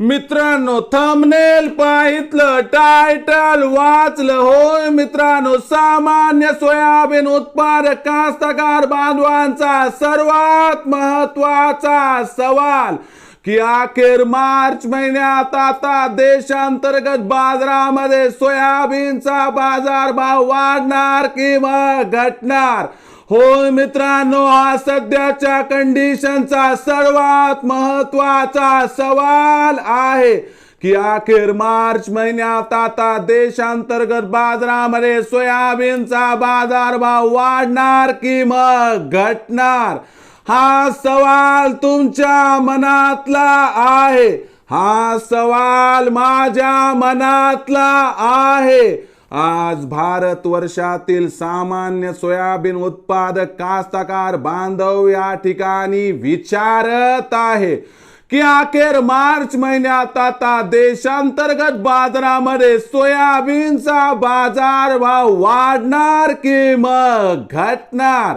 मित्रांनो thumbnail पाहितलं title वाचलं. होय मित्रांनो सामान्य सोयाबीन उत्पादक कास्तकार बांधवांचा सर्वात महत्त्वाचा सवाल की अखेर मार्च महिन्यात आता देशांतर्गत बाजारामध्ये सोयाबीनचा बाजारभाव वाढणार किंवा घटणार? होय मित्रांनो हा सध्याच्या कंडिशनचा सर्वात महत्त्वाचा सवाल आहे की अखेर मार्च महिन्यात आता देशांतर्गत बाजारामध्ये सोयाबीनचा बाजारभाव वाढणार की मग घटणार? हा सवाल तुमच्या मनातला आहे. हा सवाल माझ्या मनातला आहे. आज भारत वर्षातील सामान्य सोयाबीन उत्पादक कास्तकार बांधव या ठिकाणी विचारत आहे की अखेर मार्च महिन्यात आता देशांतर्गत बाजारामध्ये सोयाबीनचा बाजारभाव वाढणार की मग घटणार?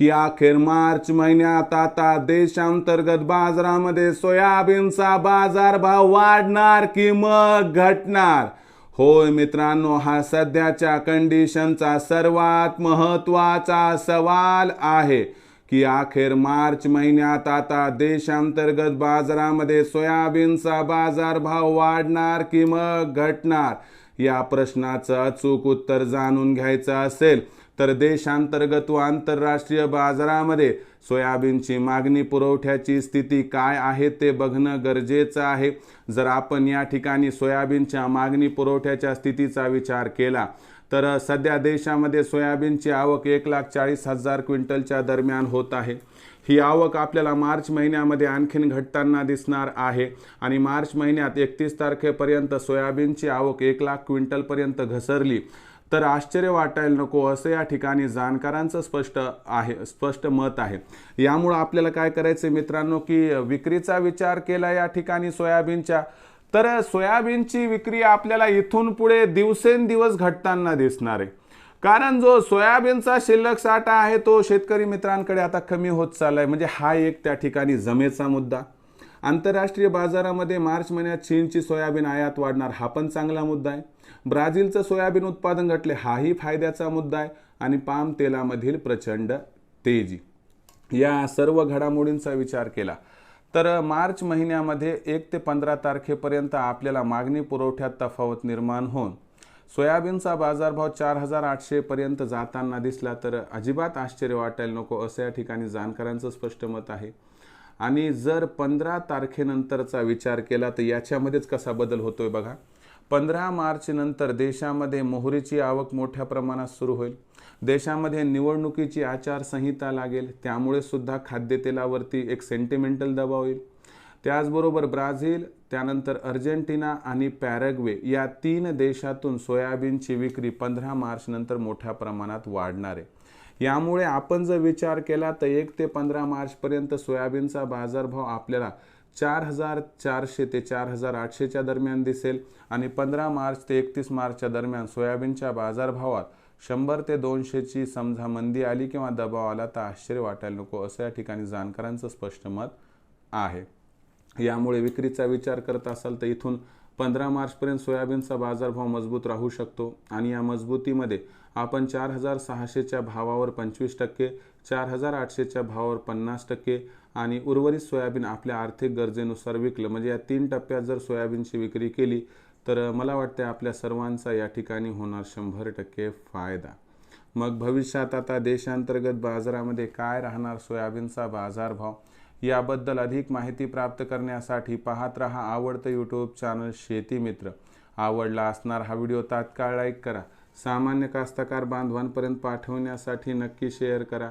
की अखेर मार्च महिन्यात आता देशांतर्गत बाजारामध्ये सोयाबीनचा बाजारभाव वाढणार की मग घटणार? होय मित्रांनो हा सध्याच्या कंडिशनचा सर्वात महत्त्वाचा सवाल आहे की अखेर मार्च महिन्यात आता देशांतर्गत बाजारामध्ये सोयाबीनचा बाजारभाव वाढणार की मग घटणार? या प्रश्नाचं अचूक उत्तर जाणून घ्यायचं असेल तर देशांतर्गत व आंतरराष्ट्रीय बाजारामध्ये सोयाबीनची मागणी पुरवठ्याची स्थिती काय आहे ते बघणं गरजेचं आहे. जर आपण या ठिकाणी सोयाबीनच्या मागणी पुरवठ्याच्या स्थितीचा विचार केला तर सध्या देशामध्ये सोयाबीनची आवक एक लाख चाळीस हजार क्विंटलच्या दरम्यान होत आहे. ही आवक आपल्याला मार्च महिन्यामध्ये आणखीन घटताना दिसणार आहे आणि मार्च महिन्यात एकतीस तारखेपर्यंत सोयाबीनची आवक एक लाख क्विंटलपर्यंत घसरली. तर आश्चर्य वाटायला नको असं या ठिकाणी जाणकारांचं स्पष्ट आहे स्पष्ट मत आहे. यामुळं आपल्याला काय करायचं मित्रांनो की विक्रीचा विचार केला या ठिकाणी सोयाबीनच्या तर सोयाबीनची विक्री आपल्याला इथून पुढे दिवसेंदिवस घटताना दिसणार आहे. कारण जो सोयाबीनचा शिल्लक साठा आहे तो शेतकरी मित्रांकडे आता कमी होत चाललाय. म्हणजे हा एक त्या ठिकाणी जमेचा मुद्दा. आंतरराष्ट्रीय बाजारामध्ये मार्च महिन्यात चीनची सोयाबीन आयात वाढणार हा पण चांगला मुद्दा आहे. ब्राझीलचं सोयाबीन उत्पादन घटले हाही फायद्याचा मुद्दा आहे. आणि पाम तेलामधील प्रचंड तेजी. या सर्व घडामोडींचा विचार केला. तर मार्च महिन्यामध्ये एक ते पंधरा तारखेपर्यंत आपल्याला मागणी पुरवठ्यात तफावत निर्माण होऊन सोयाबीनचा बाजारभाव चार हजार आठशेपर्यंत जाताना दिसला तर अजिबात आश्चर्य वाटायला नको असं या ठिकाणी जाणकारांचं स्पष्ट मत आहे. आणि जर पंधरा तारखेनंतरचा विचार केला तर याच्यामध्येच कसा बदल होतोय बघा. पंधरा मार्चनंतर देशामध्ये मोहरीची आवक मोठ्या प्रमाणात सुरू होईल. देशामध्ये निवडणुकीची आचारसंहिता लागेल. त्यामुळे सुद्धा खाद्यतेलावरती एक सेंटिमेंटल दबाव येईल. त्याचबरोबर ब्राझील त्यानंतर अर्जेंटिना आणि पॅरग्वे या तीन देशातून सोयाबीनची विक्री पंधरा मार्चनंतर मोठ्या प्रमाणात वाढणार आहे. यामुळे आपण जर विचार केला तर एक ते पंधरा मार्चपर्यंत सोयाबीनचा बाजारभाव आपल्याला चार हजार चारशे ते चार हजार आठशेच्या दरम्यान दिसेल आणि पंधरा मार्च ते एकतीस मार्चच्या दरम्यान सोयाबीनच्या बाजारभावात शंभर ते दोनशेची समजा मंदी आली किंवा दबाव आला तर आश्चर्य वाटायला नको असं या ठिकाणी जाणकारांचं स्पष्ट मत आहे. यामुळे विक्रीचा विचार करत असाल तर इथून पंधरा मार्चपर्यंत सोयाबीनचा बाजारभाव मजबूत राहू शकतो. आणि या मजबूतीमध्ये आपण चार हजार सहाशेच्या भावावर पंचवीस टक्के चार हजार आठशेच्या भावावर पन्नास टक्के आणि उर्वरित सोयाबीन आपल्या आर्थिक गरजेनुसार विकलं. म्हणजे या तीन टप्प्यात जर सोयाबीनची विक्री केली तर मला वाटते आपल्या सर्वांचा या ठिकाणी होणार शंभर टक्के फायदा. मग भविष्यात आता देशांतर्गत बाजारामध्ये काय राहणार सोयाबीनचा बाजारभाव? याबद्दल अधिक माहिती प्राप्त करण्यासाठी पाहत रहा आवडतं यूट्यूब चॅनल शेती मित्र. आवडला असणार हा व्हिडिओ तात्काळ लाईक करा. सामान्य कास्तकार बांधवांपर्यंत पाठवण्यासाठी नक्की शेअर करा.